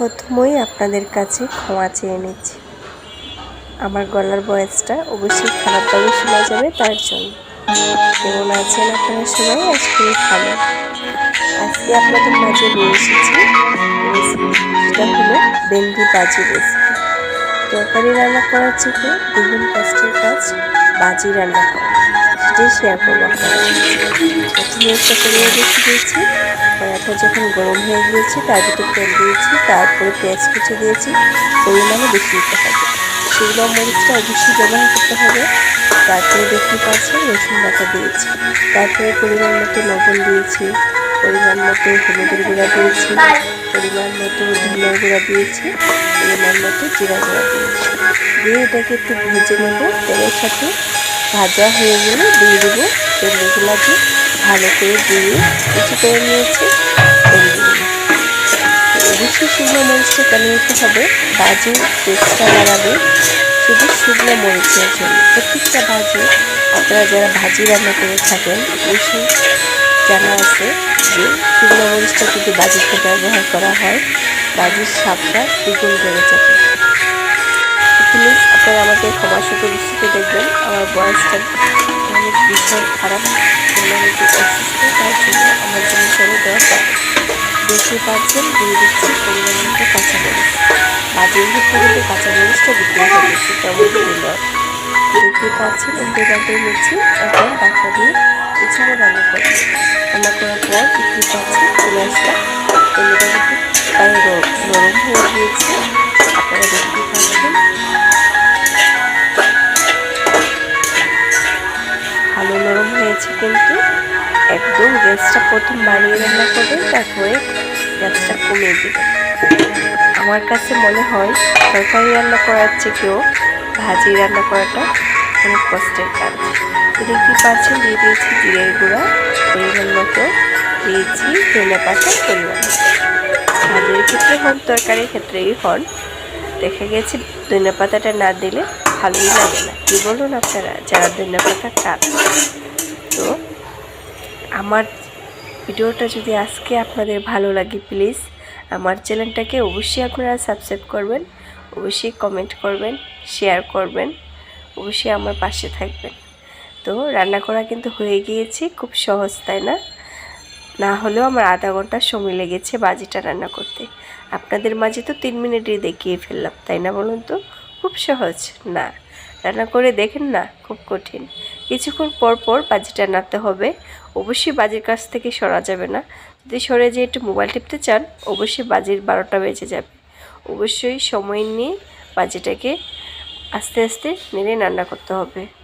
প্রথমেই আপনাদের কাছে ক্ষমা চেয়ে নিচ্ছি। আমার গলার বয়সটা অবশ্যই খারাপভাবে শোনা যাবে তার জন্য। কেমন আছেন আপনারা সবাই? আজকে ভালো। আজকে আপনাদের মাঝে নিয়ে এসেছি সেটা হলো ভেন্ডি বাজি রেসিপি। তরকারি রান্না করার থেকে দ্বিগুণ কষ্টের কাজ বাজি রান্না করা। সেটাই শেয়ার করব প্রথমে একটা করিয়ে রেখে দিয়েছি কড়াটা যখন গরম হয়ে গিয়েছে, তার ভিতরে তেল দিয়েছি, তারপরে পেঁয়াজ কুচি দিয়েছি। পরিমাণে বেশি দিতে হবে। সেগুলো মরিচটা অবশ্যই ব্যবহার করতে হবে। তারপরে দেখতে পাচ্ছি রসুন বাটা দিয়েছি। তারপরে পরিমাণ মতো লবণ দিয়েছি। পরিমাণ মতো হলুদের গুঁড়া দিয়েছি। পরিমাণ মতো ধনিয়া গুঁড়া দিয়েছি। পরিমাণ মতো জিরা গুঁড়া দিয়েছি। দিয়ে এটাকে একটু ভেজে নেব তেলের সাথে। ভাজা হয়ে গেলে দিয়ে দেবো তেলগুলোকে ভালো করে দিয়ে কিছু করে নিয়েছি। অবশ্যই শুকনো মরিচটা কেন নিতে হবে? বাজি টেস্টটা বাড়াবে। শুধু শুকনো মরিচের জন্য। প্রত্যেকটা ভাজি আপনারা যারা ভাজি রান্না করে থাকেন, অবশ্যই জানা আছে যে শুকনো মরিচটা যদি বাজিতে ব্যবহার করা হয়। বাজির স্বাদটা দ্বিগুণ বেড়ে যাবে। প্লিজ আপনারা আমাকে ক্ষমা সুতো দৃষ্টিতে দেখবেন। আমার বয়সটা অনেক ভীষণ খারাপ। একটু অসুস্থ, তার জন্য আমার জন্য সরে দেওয়া দেখতে পাচ্ছেন, দিয়ে দিচ্ছি পরিমাণ মতো কাঁচামরিচ বাজির ভিতরে কিন্তু কাঁচামরিচটা দিতে হবে সেটা আমাদের দিল দেখতে পাচ্ছেন, উল্টে পাল্টে নিচ্ছি এখন ডাক্তার দিয়ে পিছনে রান্না করব। রান্না করার পর দেখতে পাচ্ছি চলে আসলাম। তেলটা কিন্তু নরম হয়ে গিয়েছে। আপনারা দেখতে পাচ্ছেন ভালো নরম হয়েছে কিন্তু একদম গ্যাসটা প্রথম বাড়িয়ে রান্না করবেন তারপরে গ্যাসটা কমিয়ে দেবেন আমার কাছে মনে হয় তরকারি রান্না করার থেকেও ভাজি রান্না করাটা অনেক কষ্টের কাজ। দেখতে পাচ্ছেন দিয়ে দিয়েছি জিরের গুঁড়া, পরিমাণ মতো দিয়েছি ধনে পাতা পরিমাণ ভাজির ক্ষেত্রে হন, তরকারির ক্ষেত্রেই হন। দেখা গেছে ধনে পাতাটা না দিলে ভালোই লাগে না। কি বলুন আপনারা? যারা ধনে পাতা খান তো আমার ভিডিওটা যদি আজকে আপনাদের ভালো লাগে, প্লিজ আমার চ্যানেলটাকে অবশ্যই আপনারা সাবস্ক্রাইব করবেন, অবশ্যই কমেন্ট করবেন, শেয়ার করবেন, অবশ্যই আমার পাশে থাকবেন। তো রান্না করা কিন্তু হয়ে গিয়েছে, খুব সহজ, তাই না? না হলেও আমার আধা ঘণ্টা সময় লেগেছে বাজিটা রান্না করতে। আপনাদের মাঝে তো তিন মিনিটে দেখিয়ে ফেললাম, তাই না বলুন তো? খুব সহজ, না। রান্না করে দেখেন না, খুব কঠিন। কিছুক্ষণ পর পর বাজিটা নাড়তে হবে। অবশ্যই বাজির কাছ থেকে সরা যাবে না। যদি সরে যেয়ে একটু মোবাইল টিপতে চান, অবশ্যই বাজির বারোটা বেজে যাবে। অবশ্যই সময় নিয়ে বাজিটাকে আস্তে আস্তে নেড়ে রান্না করতে হবে।